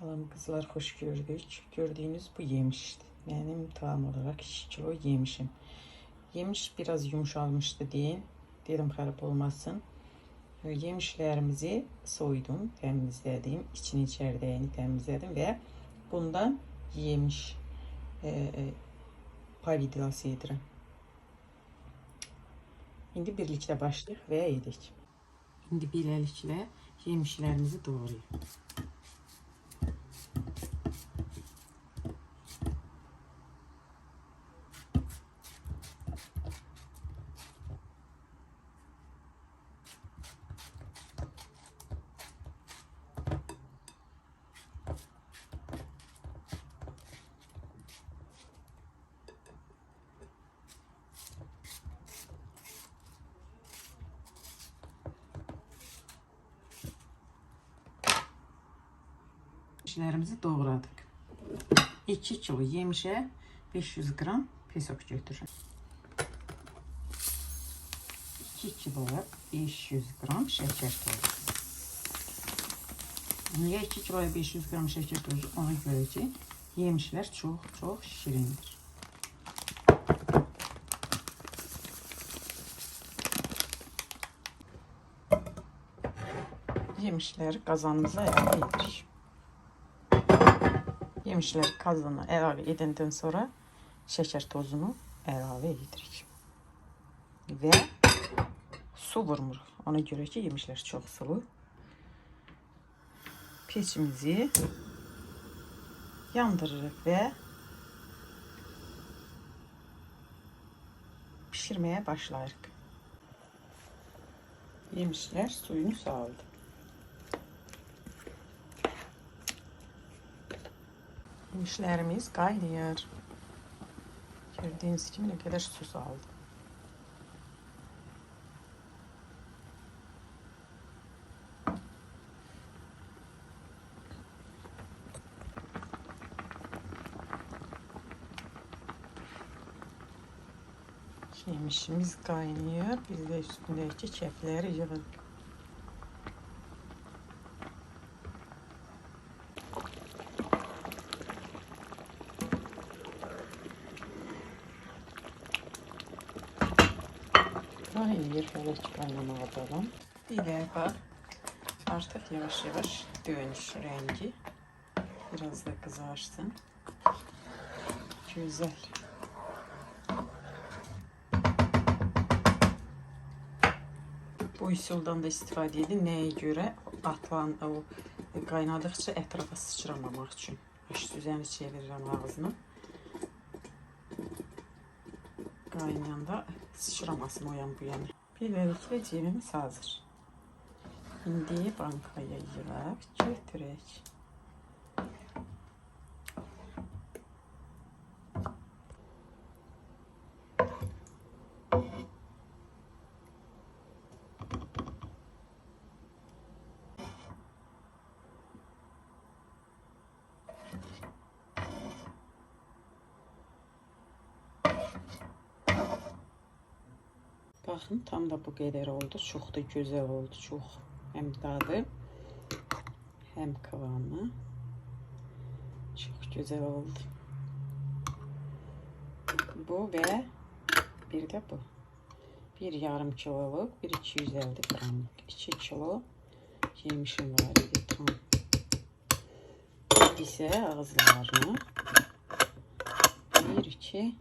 Salam kızlar, hoş gördük. Gördüğünüz bu yemişti. Benim tam olarak 2 kilo yemişim. Yemiş biraz yumuşalmıştı deyin. Dedim harap olmasın. Yemişlerimizi soydum, temizledim. İçini içerdiğini temizledim ve bundan yemiş e, e, pavidilası yedirəm. İndi birlikte başlayaq və yedik. İndi beləliklə yemişlərimizi doğrayaq. Yemişlərimizi doğradık. 2 kilo yemişə 500 qram pesok götürürəm. 2 kiloya 500 qram şəkər tozu. Niyə 2 kiloya 500 qram şəkər tozu? Ona görə ki, yemişlər çox-çox şirindir. Yemişləri qazanımıza əlavə. Yemişləri qazana əlavə edəndən sonra şəkər tozunu əlavə edirik. Və su vurmuruq. Ona görə ki, yemişlər çox sulu. Peçimizi yandırırıq və pişirməyə başlayırıq. Yemişlər suyunu saldı. Yemişlərimiz qaynayır. Gördüyünüz kimi nə qədər su saldı. Yemişimiz kaynıyor. Biz de üstündeki kefleri yığın. Hele ki kaynamaya atalım. Dile bak. Artık yavaş yavaş dönüş rengi. Biraz da kızarsın. Güzel. Bu üsuldan da istifadə edin. Nəyə görə? Atılan o qaynadıqca ətrafa sıçramamaq üçün. Üst üzərini çevirirəm ağzını. Qaynayanda sıçramasın o yan bu yana. Beləliklə cevimiz hazır. İndi bankaya yığıb götürək. Baxın, tam da bu qədər oldu. Çox da gözəl oldu. Çox həm dadı, həm kıvamı. Çox gözəl oldu. Bu və bir də bu. Bir yarım kiloluk, bir 250 gramlık. 2 kilo yemişim var idi tam. İsə ağızlarını. 1, 2,